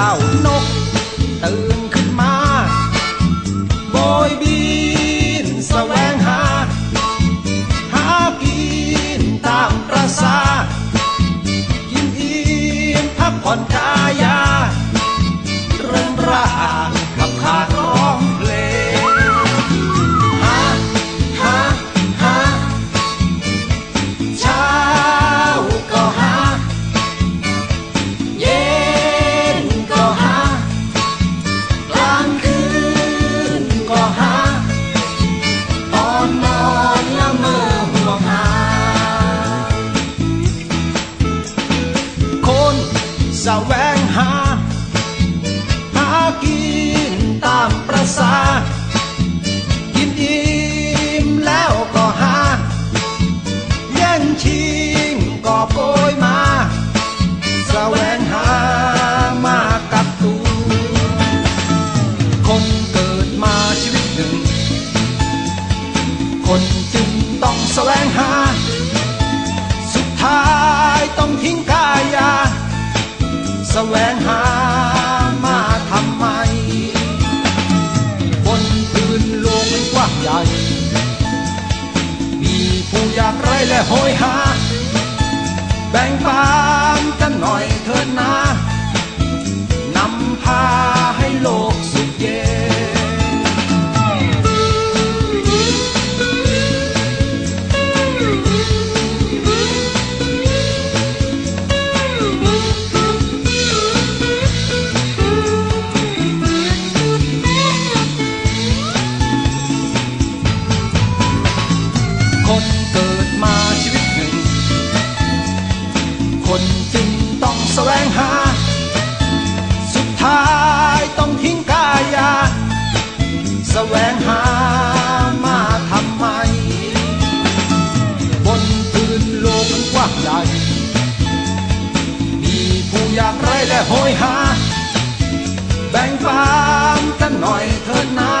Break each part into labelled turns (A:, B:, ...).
A: เามประสา กินอิ่มแล้วก็หา แย่งชิงก็โกยมาแสวงหามากับตัว คนเกิดมาชีวิตหนึ่ง คนจึงต้องแสวงหา สุดท้ายต้องทิ้งกายาแสวงหา ใหญ่ มีผู้อยากไรและโหยหา แบ่งปันกันหน่อยเถิดนะ สวงหา สุดท้ายต้องทิ้งกายาแสวงหามาทำไม บนพื้นโลกกว้างใหญ่ มีผู้อยากไรและโหยหา แบ่งปันกันหน่อยเถิดนะ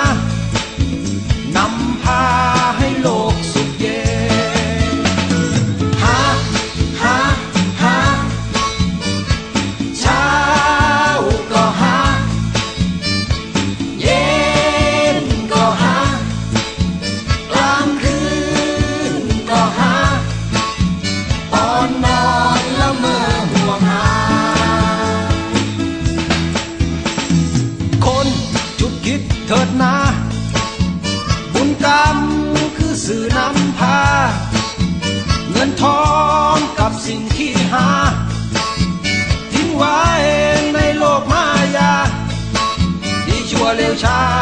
A: สื่อนำพา เงินทองกับสิ่งที่หา ทิ้งไว้ในโลกมายา ดีชั่วเลวช้า